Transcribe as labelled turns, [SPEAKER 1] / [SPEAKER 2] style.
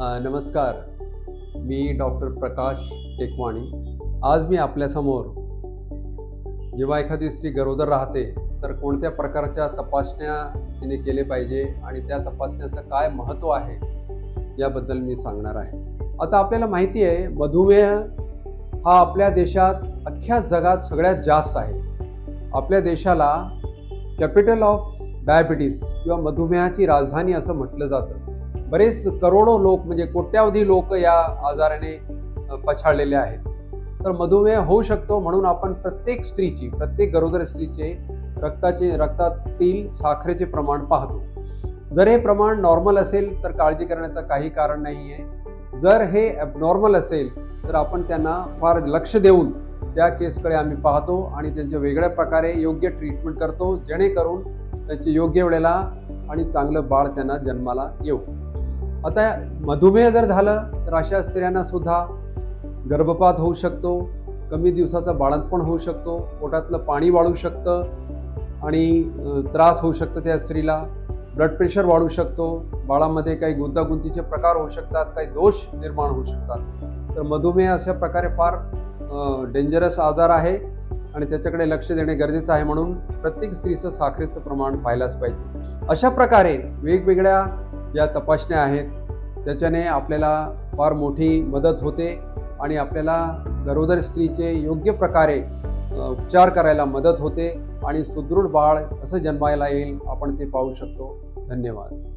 [SPEAKER 1] नमस्कार. मी डॉक्टर प्रकाश टेकवाणी. आज मी आपल्यासमोर जेव्हा एखादी स्त्री गरोदर राहते तर कोणत्या प्रकारच्या तपासण्या तिने केले पाहिजे आणि त्या तपासण्याचं काय महत्त्व आहे याबद्दल मी सांगणार आहे. आता आपल्याला माहिती आहे मधुमेह हा आपल्या देशात अख्ख्या जगात सगळ्यात जास्त आहे. आपल्या देशाला कॅपिटल ऑफ डायबिटीस किंवा मधुमेहाची राजधानी असं म्हटलं जातं. बरेच करोडो लोक म्हणजे कोट्यावधी लोक या आजाराने पछाडलेले आहेत. तर मधुमेह होऊ शकतो म्हणून आपण प्रत्येक स्त्रीची प्रत्येक गरोदर स्त्रीचे रक्ताचे रक्तातील साखरेचे प्रमाण पाहतो. जर हे प्रमाण नॉर्मल असेल तर काळजी करण्याचं काही कारण नाही आहे जर हे ॲबनॉर्मल असेल तर आपण त्यांना फार लक्ष देऊन त्या केसकडे आम्ही पाहतो आणि त्यांच्या वेगळ्या प्रकारे योग्य ट्रीटमेंट करतो जेणेकरून त्यांचे योग्य वेळेला आणि चांगलं बाळ त्यांना जन्माला येऊ. आता मधुमेह जर झालं तर अशा स्त्रियांना सुद्धा गर्भपात होऊ शकतो कमी दिवसाचा बाळंतपण होऊ शकतो पोटातलं पाणी वाढू शकतं आणि त्रास होऊ शकतो त्या स्त्रीला ब्लड प्रेशर वाढू शकतो बाळामध्ये काही गुंतागुंतीचे प्रकार होऊ शकतात काही दोष निर्माण होऊ शकतात. तर मधुमेह अशा प्रकारे फार डेंजरस आजार आहे आणि त्याच्याकडे लक्ष देणे गरजेचं आहे म्हणून प्रत्येक स्त्रीचं साखरेचं प्रमाण पाहायलाच पाहिजे. अशा प्रकारे वेगवेगळ्या ज्या तपासण्या आहेत त्याच्याने आपल्याला फार मोठी मदत होते आणि आपल्याला गरोदर स्त्रीचे योग्य प्रकारे उपचार करायला मदत होते आणि सुदृढ बाळ कसं जन्मायला येईल आपण ते पाहू शकतो. धन्यवाद.